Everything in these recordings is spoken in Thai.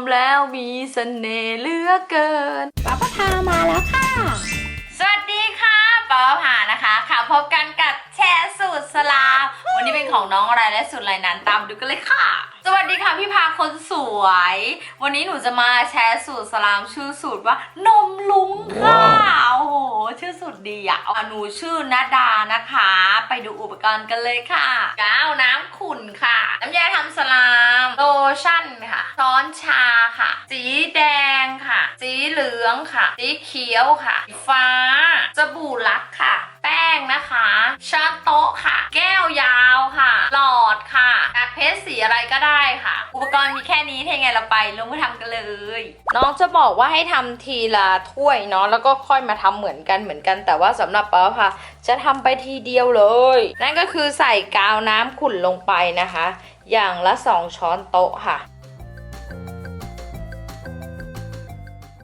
มแล้วมีเสน่ห์เหลือเกินป้าปะพามาแล้วค่ะ สวัสดีค่ะปอผานะคะค่ะพบกันกับแชร์สูตรสลามวันนี้เป็นของน้องอะไรและสูตรอะไรนั้นตามดูกันเลยค่ะส วัสดีค่ะพี่พาคนสวย วันนี้หนูจะมาแชร์สูตรสลามชื่อสูตรว่านมลุงค่ะ โอ้โห ชื่อสูตรดีอะหนูชื่อนาดานะคะ ไปดูอุปกรณ์กันเลยค่ะกาวน้ำขุ่นค่ะ น้ำยาทำสลามโลชั่นค่ะ ช้อนชาค่ะ สีแดงค่ะ สีเหลืองค่ะ สีเขียวค่ะสีฟ้าสบู่ลักค่ะ แป้งนะคะช้อนโต๊ะค่ะ แก้วยาวค่ะ หลอดค่ะกากเพชรสีอะไรก็ได้ค่ะ อุปกรณ์มีแค่นี้ถ้าไงเราไปลงมือทำกันเลย น้องจะบอกว่าให้ทำทีละถ้วยเนาะแล้วก็ค่อยมาทำเหมือนกันเหมือนกัน แต่ว่าสำหรับป้าค่ะ จะทำไปทีเดียวเลย นั่นก็คือใส่กาวน้ำขุ่นลงไปนะคะ อย่างละ 2 ช้อนโต๊ะค่ะ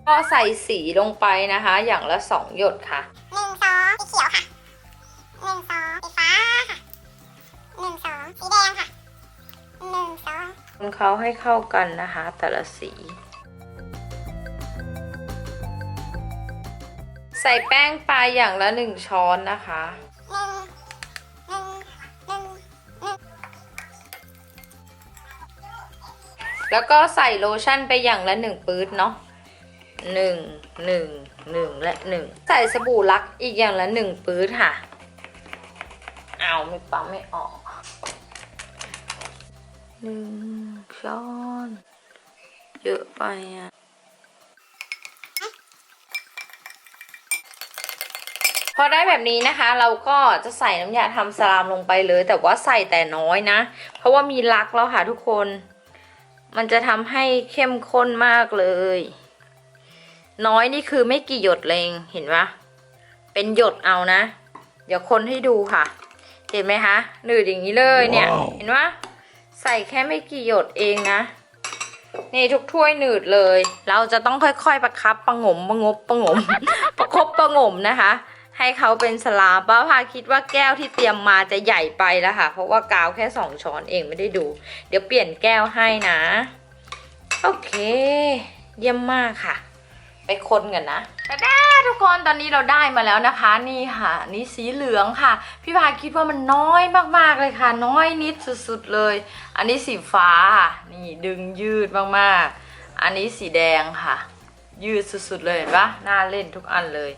ก็ใส่สีลงไปนะคะ อย่างละ 2 หยดค่ะ หนึ่งสองสีเขียวค่ะหนึ่งสองสีฟ้าค่ะหนึ่งสองสีแดงค่ะ หนึ่งสองคนเขาให้เข้ากันนะคะ แต่ละสี ใส่แป้งไปอย่างละหนึ่งช้อนนะคะหนึ่งหนึ่งหนึ่งหนึ่งแล้วก็ใส่โลชั่นไปอย่างละหนึ่งปื๊ดเนาะหนึ่งหนึ่งหนึ่งและหนึ่งใส่สบู่ลักอีกอย่างละหนึ่งปื๊ดค่ะ เอาไม่ปั๊มไม่ออก หนึ่งช้อน เยอะไปอะพอได้แบบนี้นะคะเราก็จะใส่น้ำยาทำสลามลงไปเลย แต่ว่าใส่แต่น้อยนะ เพราะว่ามีลักแล้วค่ะทุกคน มันจะทำให้เข้มข้นมากเลย น้อยนี่คือไม่กี่หยดเลงเห็นปะเป็นหยดเอานะ เดี๋ยวคนให้ดูค่ะ เห็นไหมคะหนืดอย่างนี้เลยเนี่ยว้าวเห็นปะ ใส่แค่ไม่กี่หยดเองนะ นี่ทุกถ้วยหนืดเลย เราจะต้องค่อยๆประครับประงมประงบประงม ประคบประงมนะคะ ให้เขาเป็นสลามป้าพาคิดว่าแก้วที่เตรียมมาจะใหญ่ไปแล้วค่ะ เพราะว่ากาวแค่สองช้อนเองไม่ได้ดู เดี๋ยวเปลี่ยนแก้วให้นะ โอเค เยี่ยมมากค่ะ ไปคนกันนะแต่ได้ทุกคนตอนนี้เราได้มาแล้วนะคะ นี่ค่ะ นี่สีเหลืองค่ะ พี่พาคิดว่ามันน้อยมากๆเลยค่ะ น้อยนิดสุดๆเลย อันนี้สีฟ้าค่ะนี่ดึงยืดมากๆ อันนี้สีแดงค่ะ ยืดสุดๆเลยเห็นปะน่าเล่นทุกอันเลย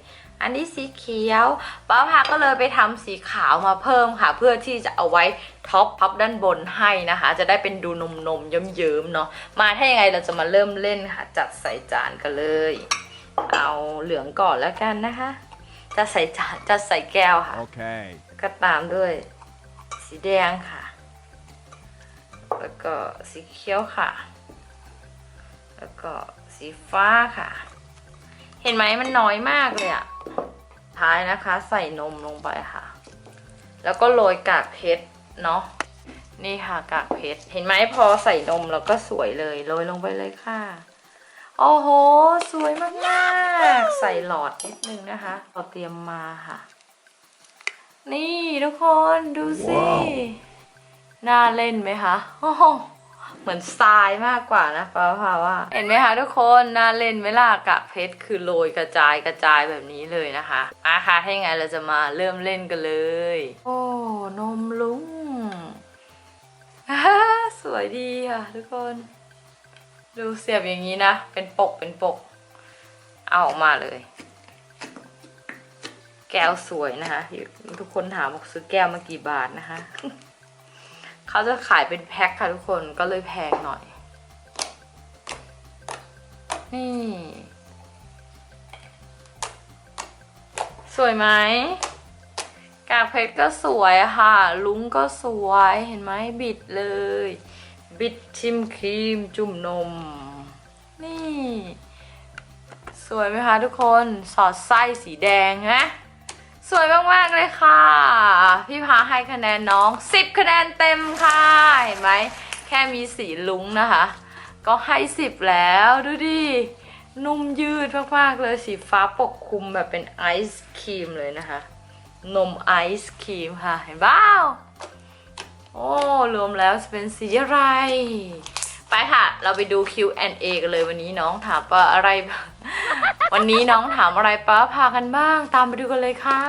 อันนี้สีเขียวป้าพาก็เลยไปทำสีขาวมาเพิ่มค่ะ เพื่อที่จะเอาไว้ท็อปพับด้านบนให้นะคะ จะได้เป็นดูนมนมๆเยิ้มๆเนาะมาถ้ายังไงเราจะมาเริ่มเล่นค่ะ จัดใส่จานกันเลย เอาเหลืองก่อนแล้วกันนะคะ จะใส่จานจะใส่แก้วค่ะ Okay. ก็ตามด้วย สีแดงค่ะ แล้วก็สีเขียวค่ะ แล้วก็สีฟ้าค่ะ เห็นไหมมันน้อยมากเลยอะ ท้ายนะคะ ใส่นมลงไปค่ะ แล้วก็โรยกากเพชรเนาะนี่ค่ะกากเพชรเห็นไหมพอใส่นมแล้วก็สวยเลยโรยลงไปเลยค่ะโอ้โห สวยมากๆ ใส่หลอดนิดนึงนะคะเราเตรียมมาค่ะ นี่ทุกคนดูสิว้าวน่าเล่นไหมคะโอ้โห เหมือนทรายมากกว่านะฟ้าพาว่า เห็นไหมคะทุกคนน่าเล่นไหมล่ะกะเพชรคือโรยกระจายกระจายแบบนี้เลยนะคะอะค่ะถ้าอย่ไงเราจะมาเริ่มเล่นกันเลย โอ้นมลุงสวยดีค่ะทุกคน ดูเสียบอย่างนี้นะ เป็นปกเป็นปก เอาออกมาเลย แก้วสวยนะคะทุกคนถามบอกซื้อแก้วมากี่บาทนะคะ เขาจะขายเป็นแพ็คค่ะทุกคนก็เลยแพงหน่อย นี่ สวยไหมกากเพชรก็สวยค่ะ ลุงก็สวยเห็นไหมบิดเลย บิดชิมครีมจุ่มนม นี่ สวยไหมคะทุกคนสอดไส้สีแดงนะ สวยมาก ๆ เลยค่ะ พี่พาให้คะแนนน้อง 10 คะแนนเต็มค่ะเห็นไหมแค่มีสีลุ้งนะคะ ก็ให้ 10 แล้วดูดินุ่มยืดมาก ๆ เลยสีฟ้าปกคลุมแบบเป็นไอศครีมเลยนะคะ นมไอศครีมค่ะ เห็นเปล่าโอ้ รวมแล้วจะเป็นสีอะไร ไปค่ะ เราไปดู Q&A กันเลยวันนี้น้องถามว่าอะไร วันนี้น้องถามอะไรป้าพากันบ้าง ตามไปดูกันเลยค่ะ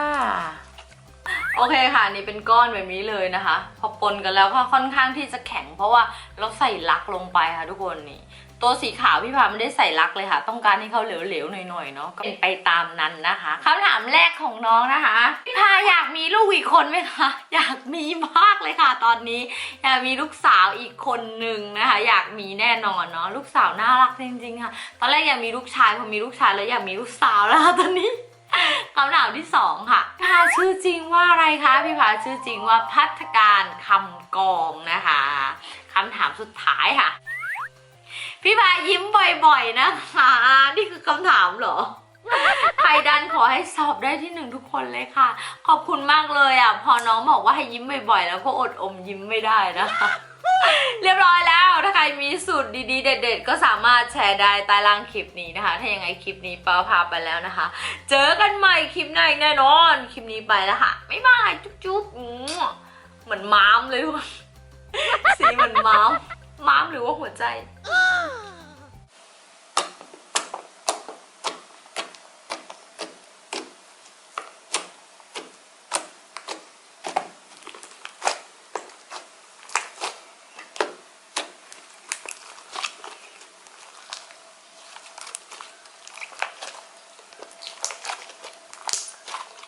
โอเคค่ะนี่เป็นก้อนแบบนี้เลยนะคะ พอปนกันแล้วก็ค่อนข้างที่จะแข็ง เพราะว่าเราใส่ลักลงไปค่ะทุกคนนี่ ตัวสีขาวพี่พาไม่ได้ใส่ลักเลยค่ะ ต้องการให้เขาเหลวๆหน่อยๆเนาะก็เป็นไปตามนั้นนะคะคำถามแรกของน้องนะคะพี่พา อยากมีลูกอีกคนไหมคะ อยากมีมากเลยค่ะ ตอนนี้อยากมีลูกสาวอีกคนหนึ่งนะคะ อยากมีแน่นอนเนาะลูกสาวน่ารักจริงๆค่ะ ตอนแรกอยากมีลูกชายพอมีลูกชายแล้วอยากมีลูกสาวแล้วค่ะตอนนี้คำถามที่สองค่ะพี่พาชื่อจริงว่าอะไรคะพี่พาชื่อจริงว่าพัฒการคำกองนะคะคำถามสุดท้ายค่ะ พี่พายิ้มบ่อยๆนะคะ นี่คือคำถามเหรอ ใครดันขอให้สอบได้ที่หนึ่งทุกคนเลยค่ะ ขอบคุณมากเลยอะ พอน้องบอกว่าให้ยิ้มบ่อยๆ แล้วก็อดอมยิ้มไม่ได้นะคะเรียบร้อยแล้วถ้าใครมีสูตรดีๆ เด็ด ๆ ก็สามารถแชร์ได้ใต้ล่างคลิปนี้นะคะ ถ้ายังไงคลิปนี้ป้าพาไปแล้วนะคะ เจอกันใหม่คลิปหน้าอีกแน่นอน คลิปนี้ไปแล้วค่ะบ๊ายบายจุ๊บๆเหมือนม้ามเลยว่ะสีเหมือนม้ามม้ามหรือว่าหัวใจ